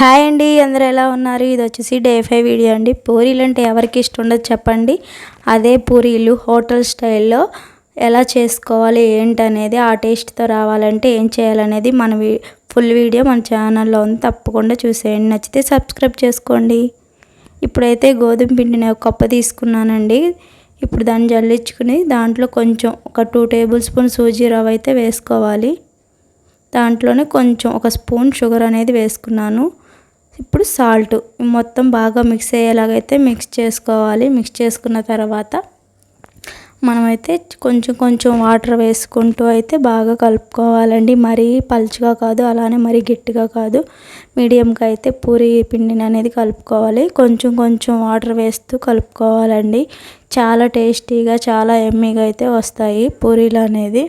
Hi అండి అందరు ఎలా ఉన్నారు? ఇది వచ్చేసి డే ఫైవ్ వీడియో అండి. పూరీలు అంటే ఎవరికి ఇష్టం ఉండదు చెప్పండి. అదే పూరీలు హోటల్ స్టైల్లో ఎలా చేసుకోవాలి ఏంటనేది ఆ టేస్ట్తో రావాలంటే ఏం చేయాలనేది మన ఫుల్ వీడియో మన ఛానల్లో ఉంది. తప్పకుండా చూసేయండి. నచ్చితే సబ్స్క్రైబ్ చేసుకోండి. ఇప్పుడైతే గోధుమ పిండిని ఒక కప్ప తీసుకున్నానండి. ఇప్పుడు దాన్ని జల్లించుకుని దాంట్లో కొంచెం ఒక టూ టేబుల్ స్పూన్ సూజీ రవ్వ అయితే వేసుకోవాలి. దాంట్లోనే కొంచెం ఒక స్పూన్ షుగర్ అనేది వేసుకున్నాను. ఇప్పుడు సాల్ట్ మొత్తం బాగా మిక్స్ అయ్యేలాగైతే మిక్స్ చేసుకోవాలి. మిక్స్ చేసుకున్న తర్వాత మనమైతే కొంచెం కొంచెం వాటర్ వేసుకుంటూ అయితే బాగా కలుపుకోవాలండి. మరీ పలుచగా కాదు అలానే మరీ గట్టిగా కాదు. మీడియంగా అయితే పూరి పిండిని అనేది కలుపుకోవాలి. కొంచెం కొంచెం వాటర్ వేస్తూ కలుపుకోవాలండి. చాలా టేస్టీగా చాలా ఎమ్మీగా అయితే వస్తాయి పూరీలు అనేది.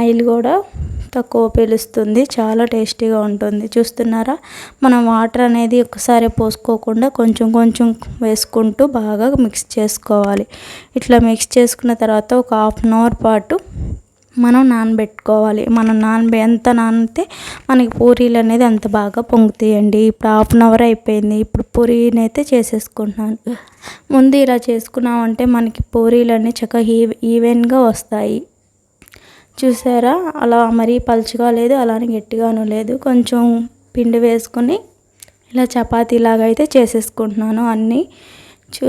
ఆయిల్ కూడా తక్కువ పీలుస్తుంది చాలా టేస్టీగా ఉంటుంది. చూస్తున్నారా? మనం వాటర్ అనేది ఒకసారి పోసుకోకుండా కొంచెం కొంచెం వేసుకుంటూ బాగా మిక్స్ చేసుకోవాలి. ఇట్లా మిక్స్ చేసుకున్న తర్వాత ఒక హాఫ్ అన్ అవర్ పాటు మనం నానబెట్టుకోవాలి. మనం నానబె ఎంత నానితే మనకి పూరీలు అనేది అంత బాగా పొంగుతాయండి. ఇప్పుడు హాఫ్ అన్ అవర్ అయిపోయింది. ఇప్పుడు పూరీని అయితే చేసేసుకుంటున్నాను. ముందు ఇలా చేసుకున్నామంటే మనకి పూరీలు అన్నీ చక్కగా ఈవెన్గా వస్తాయి. చూసారా? అలా మరీ పలుచగా లేదు అలానే గట్టిగాను లేదు. కొంచెం పిండి వేసుకొని ఇలా చపాతీలాగా అయితే చేసేసుకుంటున్నాను అన్నీ. చూ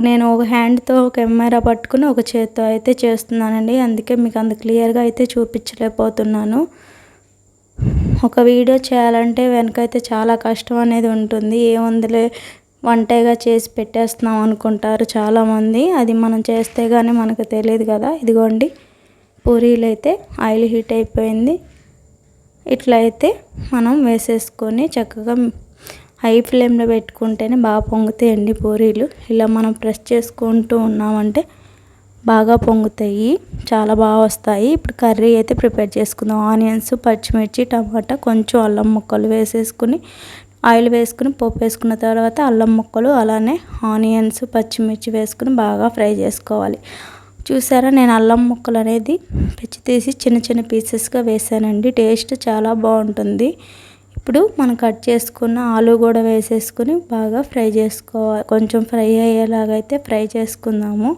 నేను ఒక హ్యాండ్తో కెమెరా పట్టుకుని ఒక చేత్తో అయితే చేస్తున్నానండి. అందుకే మీకు అంత క్లియర్గా అయితే చూపించలేకపోతున్నాను. ఒక వీడియో చేయాలంటే వెనకైతే చాలా కష్టం అనేది ఉంటుంది. ఏముందిలే వంటగా చేసి పెట్టేస్తున్నాం అనుకుంటారు చాలామంది. అది మనం చేస్తే కానీ మనకు తెలియదు కదా. ఇదిగోండి. పూరీలు అయితే ఆయిల్ హీట్ అయిపోయింది. ఇట్లా అయితే మనం వేసేసుకొని చక్కగా హై ఫ్లేమ్లో పెట్టుకుంటేనే బాగా పొంగుతాయండి పూరీలు. ఇలా మనం ప్రెస్ చేసుకుంటూ ఉన్నామంటే బాగా పొంగుతాయి. చాలా బాగా వస్తాయి. ఇప్పుడు కర్రీ అయితే ప్రిపేర్ చేసుకుందాం. ఆనియన్స్ పచ్చిమిర్చి టమాటా కొంచెం అల్లం ముక్కలు వేసేసుకుని ఆయిల్ వేసుకుని పోపు వేసుకున్న తర్వాత అల్లం ముక్కలు అలానే ఆనియన్స్ పచ్చిమిర్చి వేసుకుని బాగా ఫ్రై చేసుకోవాలి. చూసారా? నేను అల్లం ముక్కలు అనేది పెచ్చి తీసి చిన్న చిన్న పీసెస్గా వేసానండి. టేస్ట్ చాలా బాగుంటుంది. ఇప్పుడు మనం కట్ చేసుకున్న ఆలు కూడా వేసేసుకుని బాగా ఫ్రై చేసుకోవాలి. కొంచెం ఫ్రై అయ్యేలాగైతే ఫ్రై చేసుకుందాము.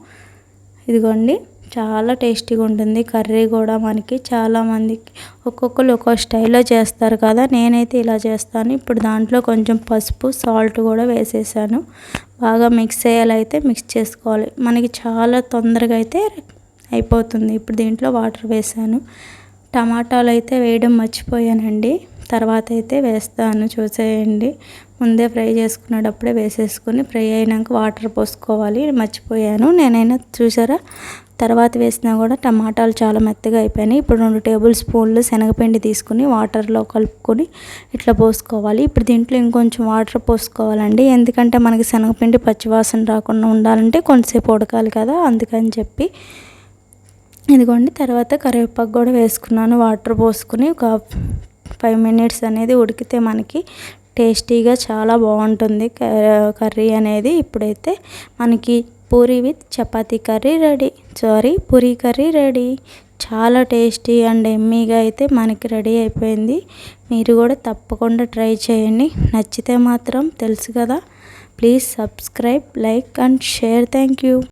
ఇదిగోండి. చాలా టేస్టీగా ఉంటుంది. కర్రీ కూడా మనకి చాలామందికి ఒక్కొక్కరు ఒక్కో స్టైల్లో చేస్తారు కదా. నేనైతే ఇలా చేస్తాను. ఇప్పుడు దాంట్లో కొంచెం పసుపు సాల్ట్ కూడా వేసేసాను. బాగా మిక్స్ అయ్యేలైతే మిక్స్ చేసుకోవాలి. మనకి చాలా తొందరగా అయితే అయిపోతుంది. ఇప్పుడు దీంట్లో వాటర్ వేసాను. టమాటాలు అయితే వేయడం మర్చిపోయానండి. తర్వాత అయితే వేస్తాను. చూసేయండి. ముందే ఫ్రై చేసుకునేటప్పుడే వేసేసుకొని ఫ్రై అయినాక వాటర్ పోసుకోవాలి. మర్చిపోయాను. నేనైనా చూసారా? తర్వాత వేసినా కూడా టమాటాలు చాలా మెత్తగా అయిపోయినాయి. ఇప్పుడు రెండు టేబుల్ స్పూన్లు శనగపిండి తీసుకుని వాటర్లో కలుపుకొని ఇట్లా పోసుకోవాలి. ఇప్పుడు దీంట్లో ఇంకొంచెం వాటర్ పోసుకోవాలండి. ఎందుకంటే మనకి శనగపిండి పచ్చివాసన రాకుండా ఉండాలంటే కొంతసేపు ఉడకాలి కదా అందుకని చెప్పి. ఇదిగోండి తర్వాత కరివేపాకు కూడా వేసుకున్నాను. వాటర్ పోసుకుని ఒక ఫైవ్ మినిట్స్ అనేది ఉడికితే మనకి టేస్టీగా చాలా బాగుంటుంది. కర్రీ అనేది ఇప్పుడైతే మనకి puri with chapati curry ready. Sorry puri curry ready. చాలా టేస్టీ అండ్ ఎమ్మీగా అయితే మనకి రెడీ అయిపోయింది. మీరు కూడా తప్పకుండా ట్రై చేయండి. నచ్చితే మాత్రం తెలుసు కదా. Please subscribe like and share. Thank you.